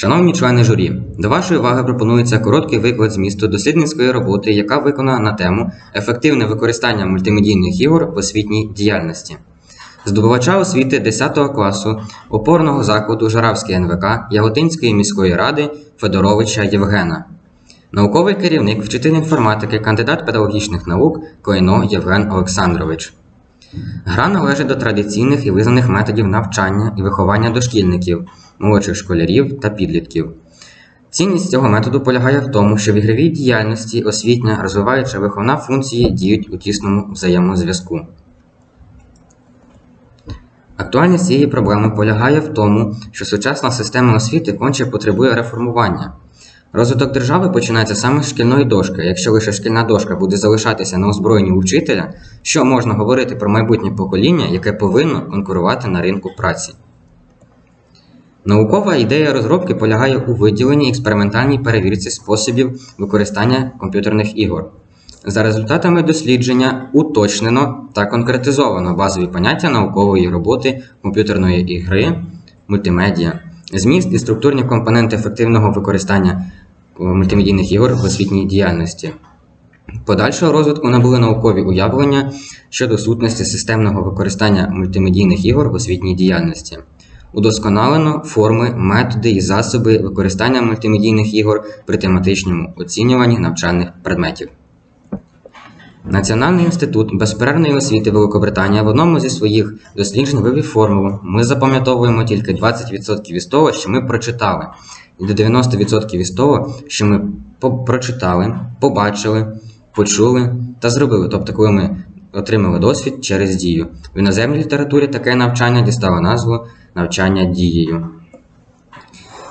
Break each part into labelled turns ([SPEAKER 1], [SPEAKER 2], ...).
[SPEAKER 1] Шановні члени журі, до вашої уваги пропонується короткий виклад змісту дослідницької роботи, яка виконана на тему ефективне використання мультимедійних ігор в освітній діяльності. Здобувача освіти 10 класу опорного закладу Жаравський НВК Яготинської міської ради Федоровича Євгена. Науковий керівник, вчитель інформатики, кандидат педагогічних наук Койно Євген Олександрович. Гра належить до традиційних і визнаних методів навчання і виховання дошкільників, молодших школярів та підлітків. Цінність цього методу полягає в тому, що в ігровій діяльності освітня, розвиваюча виховна функції діють у тісному взаємозв'язку. Актуальність цієї проблеми полягає в тому, що сучасна система освіти конче потребує реформування. Розвиток держави починається саме з шкільної дошки. Якщо лише шкільна дошка буде залишатися на озброєнні у вчителя, що можна говорити про майбутнє покоління, яке повинно конкурувати на ринку праці? Наукова ідея розробки полягає у виділенні експериментальній перевірці способів використання комп'ютерних ігор. За результатами дослідження уточнено та конкретизовано базові поняття наукової роботи комп'ютерної ігри, мультимедіа, зміст і структурні компоненти ефективного використання е, мультимедійних ігор в освітній діяльності. Подальшого розвитку набули наукові уявлення щодо сутності системного використання мультимедійних ігор в освітній діяльності. Удосконалено форми, методи і засоби використання мультимедійних ігор при тематичному оцінюванні навчальних предметів. Національний інститут безперервної освіти Великобританія в одному зі своїх досліджень вивів формулу Ми запам'ятовуємо тільки 20% із того, що ми прочитали, і до 90% із того, що ми прочитали, побачили, почули та зробили. Тобто, коли ми отримали досвід через дію. В іноземній літературі таке навчання дістало назву навчання дією.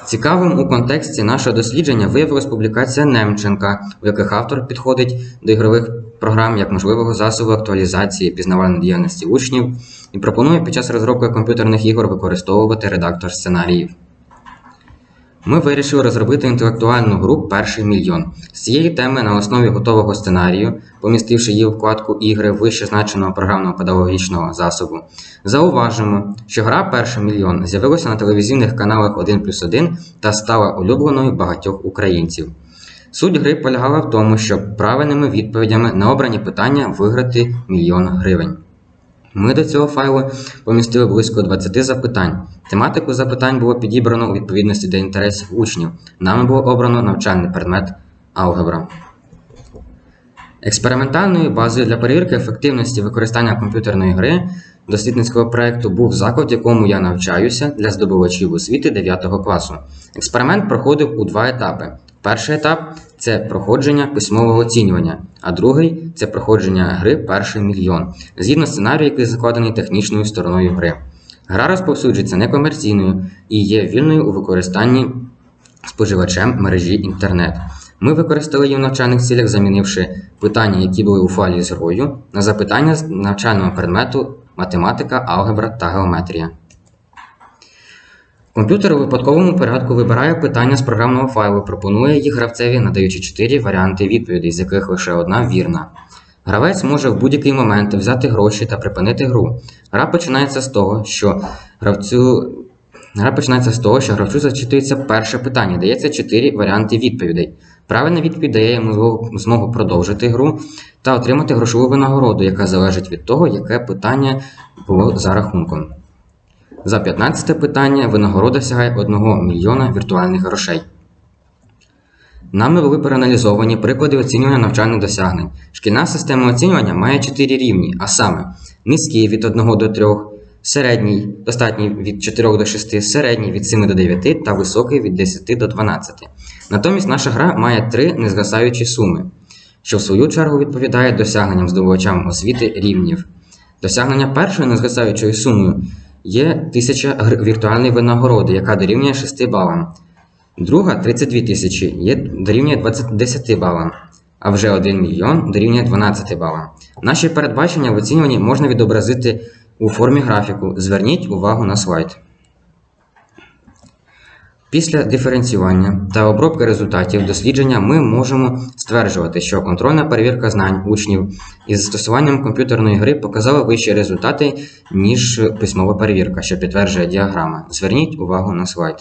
[SPEAKER 1] Цікавим у контексті нашого дослідження виявилась публікація Немченка, у яких автор підходить до ігрових програм як можливого засобу актуалізації пізнавальної діяльності учнів і пропонує під час розробки комп'ютерних ігор використовувати редактор сценаріїв. Ми вирішили розробити інтелектуальну гру Перший мільйон з цієї теми на основі готового сценарію, помістивши її вкладку ігри вище значеного програмного педагогічного засобу. Зауважимо, що гра Перший мільйон з'явилася на телевізійних каналах 1 плюс 1 та стала улюбленою багатьох українців. Суть гри полягала в тому, щоб правильними відповідями на обрані питання виграти мільйон гривень. Ми до цього файлу помістили близько 20 запитань. Тематику запитань було підібрано у відповідності до інтересів учнів. Нами було обрано навчальний предмет алгебра. Експериментальною базою для перевірки ефективності використання комп'ютерної гри дослідницького проєкту був заклад, якому я навчаюся для здобувачів освіти 9 класу. Експеримент проходив у два етапи. Перший етап це проходження письмового оцінювання, а другий це проходження гри перший мільйон, згідно сценарію, який закладений технічною стороною гри. Гра розповсюджується некомерційною і є вільною у використанні споживачем мережі інтернет. Ми використали її в навчальних цілях, замінивши питання, які були у файлі з грою, на запитання з навчального предмету математика, алгебра та геометрія. Комп'ютер у випадковому порядку вибирає питання з програмного файлу, пропонує їх гравцеві, надаючи 4 варіанти відповідей, з яких лише одна вірна. Гравець може в будь-який момент взяти гроші та припинити гру. Гра починається з того, що гравцю Гра починається з того, що гравцю зачитується перше питання, дається 4 варіанти відповідей. Правильна відповідь дає йому змогу- продовжити гру та отримати грошову винагороду, яка залежить від того, яке питання було за рахунком. За 15 питання винагорода сягає 1 мільйона віртуальних грошей. Нами були проаналізовані приклади оцінювання навчальних досягнень. Шкільна система оцінювання має 4 рівні, а саме низький від 1 до 3, середній, достатній від 4 до 6, середній від 7 до 9 та високий від 10 до 12. Натомість наша гра має три незгасаючі суми, що в свою чергу відповідає досягненням здобувачам освіти рівнів. Досягнення першої незгасаючої сумою є 1000 гр- віртуальної винагороди, яка дорівнює 6 балам. Друга 32 тисячі є дорівнює 20, 10 балам, а вже 1 мільйон дорівнює 12 балам. Наші передбачення в оцінюванні можна відобразити у формі графіку. Зверніть увагу на слайд. Після диференціювання та обробки результатів дослідження ми можемо стверджувати, що контрольна перевірка знань учнів із застосуванням комп'ютерної гри показала вищі результати, ніж письмова перевірка, що підтверджує діаграма. Зверніть увагу на слайд.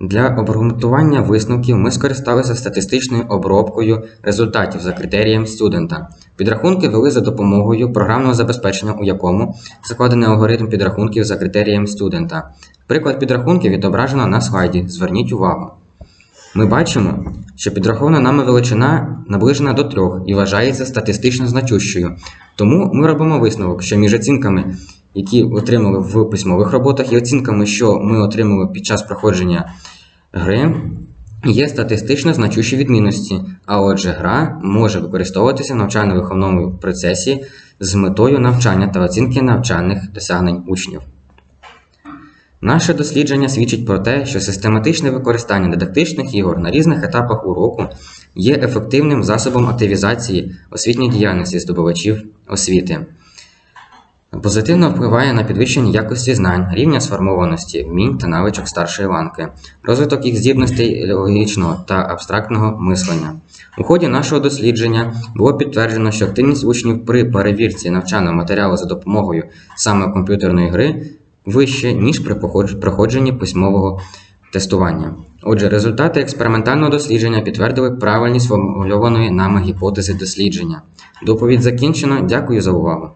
[SPEAKER 1] Для обґрунтування висновків ми скористалися статистичною обробкою результатів за критерієм студента. Підрахунки вели за допомогою програмного забезпечення, у якому закладений алгоритм підрахунків за критерієм студента. Приклад підрахунків відображено на слайді. Зверніть увагу. Ми бачимо, що підрахована нами величина наближена до 3 і вважається статистично значущою. Тому ми робимо висновок, що між оцінками, які отримали в письмових роботах, і оцінками, що ми отримали під час проходження гри, є статистично значущі відмінності, а отже, гра може використовуватися в навчально-виховному процесі з метою навчання та оцінки навчальних досягнень учнів. Наше дослідження свідчить про те, що систематичне використання дидактичних ігор на різних етапах уроку є ефективним засобом активізації освітньої діяльності здобувачів освіти. Позитивно впливає на підвищення якості знань, рівня сформованості, вмінь та навичок старшої ланки, розвиток їх здібностей логічного та абстрактного мислення. У ході нашого дослідження було підтверджено, що активність учнів при перевірці навчального матеріалу за допомогою саме комп'ютерної гри вище, ніж при проходженні письмового тестування. Отже, результати експериментального дослідження підтвердили правильність сформульованої нами гіпотези дослідження. Доповідь закінчено. Дякую за увагу.